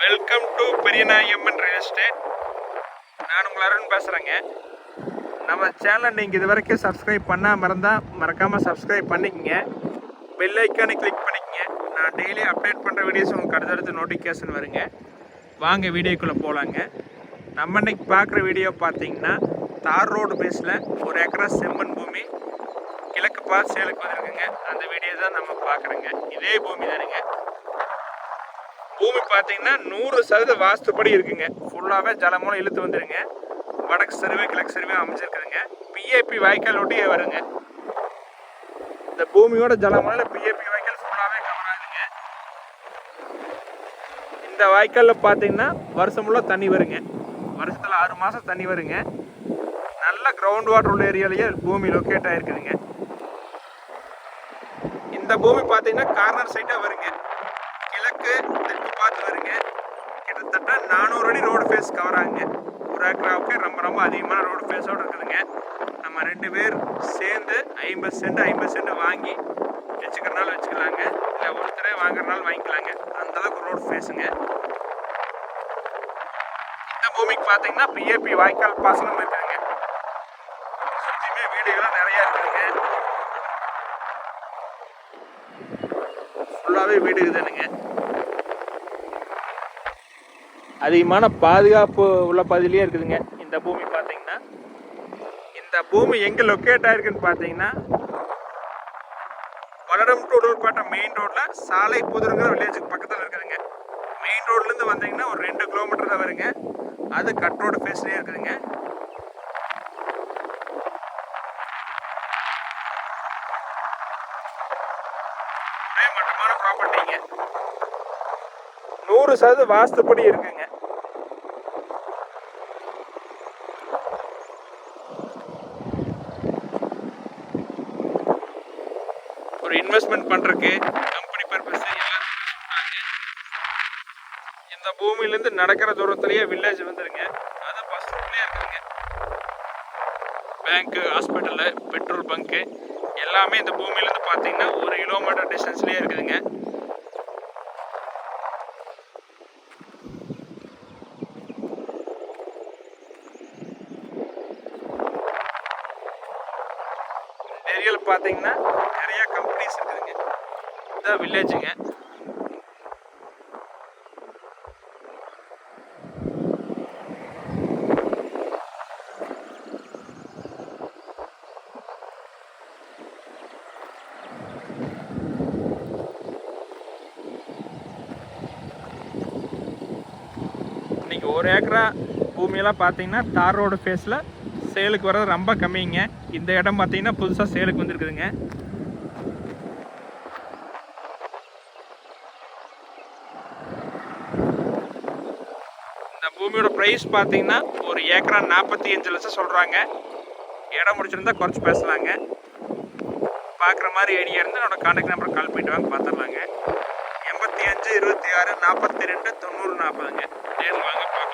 Welcome to Periyanayamman real estate நான் உங்கள் அருண் பேசுகிறேங்க நம்ம சேனலை நீங்கள் இது வரைக்கும் சப்ஸ்கிரைப் பண்ணால் மறந்தால் மறக்காமல் சப்ஸ்கிரைப் பண்ணிக்கங்க. பெல் ஐக்கானை கிளிக் பண்ணிக்கங்க. நான் டெய்லி அப்டேட் பண்ணுற வீடியோஸ் உங்களுக்கு அடுத்தடுத்து நோட்டிஃபிகேஷன் வருங்க. வாங்க வீடியோக்குள்ளே போகலாங்க நம்ம இன்னைக்கு பார்க்குற வீடியோ பார்த்தீங்கன்னா தார் ரோடு பேஸில் ஒரு ஏக்கரா செம்மண் பூமி கிழக்கு பார் சேலுக்கு வந்திருக்குங்க. அந்த வீடியோ தான் நம்ம பார்க்குறோங்க. இதே பூமி தானுங்க. பூமி பார்த்தீங்கன்னா நூறு சதவீத வாஸ்துப்படி இருக்குங்க. ஃபுல்லாகவே ஜலமூலம் இழுத்து வந்துருங்க. வடக்கு சரிவே கிழக்கு சரிவே அமைச்சிருக்குதுங்க பிஏபி வாய்க்கால் ஒட்டியே வருங்க. இந்த பூமியோட ஜலமூலம் பிஏபி வாய்க்கால் ஃபுல்லாகவே கவர் ஆகுதுங்க. இந்த வாய்க்காலில் பார்த்தீங்கன்னா வருஷம் ஃபுல்லாக தண்ணி வருங்க. வருஷத்தில் ஆறு மாதம் தண்ணி வருங்க. நல்ல கிரவுண்ட் வாட்டர் உள்ள ஏரியாலேயே பூமி லொக்கேட் ஆகிருக்குதுங்க இந்த பூமி பார்த்தீங்கன்னா கார்னர் சைட்டாக வருங்க. கிழக்கு திருப்பி பார்த்து வருங்க கிட்டத்தட்ட நானூறு அடி ரோடு ஃபேஸ் கவர் ஆகுங்க. ஒரு ஏக்கராவுக்கு ரொம்ப ரொம்ப அதிகமான ரோடு ஃபேஸோடு இருக்குதுங்க. நம்ம ரெண்டு பேர் சேர்ந்து ஐம்பது சென்ட் ஐம்பது சென்ட் வாங்கி வச்சுக்கிறனால வச்சுக்கலாங்க. இல்லை ஒருத்தரே வாங்குறனால வாங்கிக்கலாங்க. அந்த அளவுக்கு ரோடு ஃபேஸுங்க இந்த பூமிக்கு பார்த்தீங்கன்னா பிஏபி வாய்க்கால் பாசனம் இருக்குதுங்க சுற்றியுமே வீடுகள்லாம் நிறையா இருக்குதுங்க. ஃபுல்லாகவே வீடு இருக்குதுனுங்க அதிகமான பாதுகாப்பு உள்ள பகுதியிலே இருக்குதுங்க. இந்த பூமி பார்த்தீங்கன்னா இந்த பூமி எங்கே லொக்கேட் ஆயிருக்குன்னு பார்த்தீங்கன்னா வளரம் டு உடல்பேட்டை மெயின் ரோட்டில் சாலை புதுருங்கிற வில்லேஜுக்கு பக்கத்தில் இருக்குதுங்க. மெயின் ரோட்லேருந்து வந்தீங்கன்னா ஒரு ரெண்டு கிலோமீட்டர் தான் வருங்க. அது கட் ரோடு ஃபேஸ்லேயே இருக்குதுங்க. மட்டமான ப்ராப்பர்ட்டிங்க நூறு சதவீத வாஸ்துப்படி இருக்குங்க. ஒரு இன்வெஸ்ட்மெண்ட் பண்ணுறக்கு கம்பெனி பர்பஸ் எல்லாத்துக்கும் இந்த பூமியிலேருந்து நடக்கிற தூரத்துலேயே வில்லேஜ் வந்துருங்க. அது பஸ் ரூட்லேயே இருக்குதுங்க பேங்க்கு ஹாஸ்பிட்டலு பெட்ரோல் பங்க்கு எல்லாமே இந்த பூமியிலேருந்து பார்த்தீங்கன்னா ஒரு கிலோமீட்டர் டிஸ்டன்ஸ்லேயே இருக்குதுங்க. பார்த்தீங்கன்னா நிறைய இதுதான் வில்லேஜுங்க. இன்னைக்கு ஒரு ஏக்கரா பூமியெல்லாம் பார்த்தீங்கன்னா தார் ரோடு ஃபேஸில் சேலுக்கு வர்றது ரொம்ப கம்மிங்க. இந்த இடம் பார்த்தீங்கன்னா புதுசாக சேலுக்கு வந்திருக்குதுங்க. இந்த பூமியோட ப்ரைஸ் பார்த்தீங்கன்னா ஒரு ஏக்கரா நாற்பத்தி அஞ்சு லட்சம் சொல்கிறாங்க இடம் முடிச்சிருந்தா குறைச்சி பேசலாங்க. பார்க்குற மாதிரி ஐடியா இருந்து என்னோட கான்டாக்ட் நம்பர் கால் பண்ணிட்டு வாங்க பார்த்துடலாங்க எண்பத்தி அஞ்சு இருபத்தி ஆறு நாற்பத்தி ரெண்டு தொண்ணூறு நாற்பதுங்க. நேரில் வாங்க பார்க்கலாம்